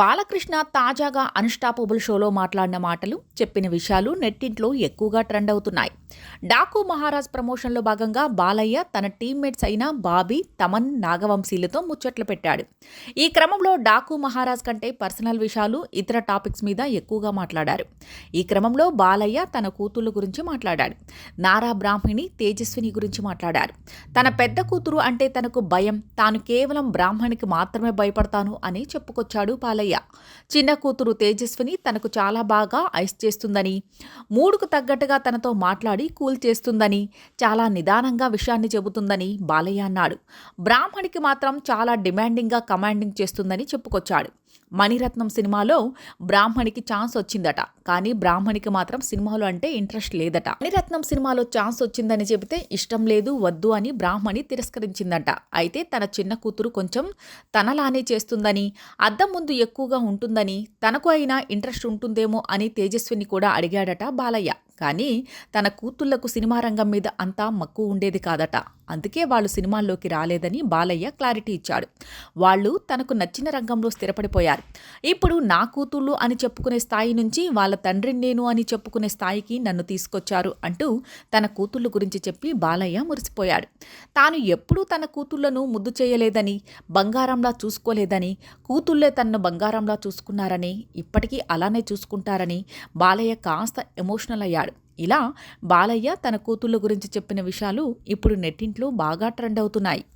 బాలకృష్ణ తాజాగా అన్స్టాపబుల్ షోలో మాట్లాడిన మాటలు చెప్పిన విషయాలు నెట్టింట్లో ఎక్కువగా ట్రెండ్ అవుతున్నాయి. డాకు మహారాజ్ ప్రమోషన్లో భాగంగా బాలయ్య తన టీమ్మేట్స్ అయిన బాబీ తమన్ నాగవంశీలతో ముచ్చట్లు పెట్టాడు. ఈ క్రమంలో డాకు మహారాజ్ కంటే పర్సనల్ విషయాలు ఇతర టాపిక్స్ మీద ఎక్కువగా మాట్లాడారు. ఈ క్రమంలో బాలయ్య తన కూతుళ్ళ గురించి మాట్లాడాడు. నారా బ్రాహ్మిణి తేజస్విని గురించి మాట్లాడారు. తన పెద్ద కూతురు అంటే తనకు భయం తాను కేవలం బ్రాహ్మణికి మాత్రమే భయపడతాను అని చెప్పుకొచ్చాడు బాలయ్య. చిన్న కూతురు తేజస్విని తనకు చాలా బాగా ఐస్ చేస్తుందని మూడుకు తగ్గట్టుగా తనతో మాట్లాడి కూల్ చేస్తుందని చాలా నిదానంగా విషయాన్ని చెబుతుందని బాలయ్య అన్నాడు. బ్రాహ్మణికి మాత్రం చాలా డిమాండింగ్గా కమాండింగ్ చేస్తుందని చెప్పుకొచ్చాడు. మణిరత్నం సినిమాలో బ్రాహ్మణికి ఛాన్స్ వచ్చిందట. కానీ బ్రాహ్మణికి మాత్రం సినిమాలో అంటే ఇంట్రెస్ట్ లేదట. మణిరత్నం సినిమాలో ఛాన్స్ వచ్చిందని చెబితే ఇష్టం లేదు వద్దు అని బ్రాహ్మణి తిరస్కరించిందట. అయితే తన చిన్న కూతురు కొంచెం తనలానే చేస్తుందని అద్దం ముందు ఎక్కువగా ఉంటుందని తనకు అయినా ఇంట్రెస్ట్ ఉంటుందేమో అని తేజస్విని కూడా అడిగాడట బాలయ్య. కానీ తన కూతుళ్ళకు సినిమా రంగం మీద అంతా మక్కువ ఉండేది కాదట. అందుకే వాళ్ళు సినిమాల్లోకి రాలేదని బాలయ్య క్లారిటీ ఇచ్చాడు. వాళ్ళు తనకు నచ్చిన రంగంలో స్థిరపడిపోయారు. ఇప్పుడు నా కూతుళ్ళు అని చెప్పుకునే స్థాయి నుంచి వాళ్ళ తండ్రిని నేను అని చెప్పుకునే స్థాయికి నన్ను తీసుకొచ్చారు అంటూ తన కూతుళ్ళ గురించి చెప్పి బాలయ్య మురిసిపోయాడు. తాను ఎప్పుడూ తన కూతుళ్ళను ముద్దు చేయలేదని బంగారంలా చూసుకోలేదని కూతుళ్ళే తనను బంగారంలా చూసుకున్నారని ఇప్పటికీ అలానే చూసుకుంటారని బాలయ్య కాస్త ఎమోషనల్ అయ్యాడు. ఇలా బాలయ్య తన కూతుళ్ళ గురించి చెప్పిన విషయాలు ఇప్పుడు నెట్టింట్లో బాగా ట్రెండ్ అవుతున్నాయి.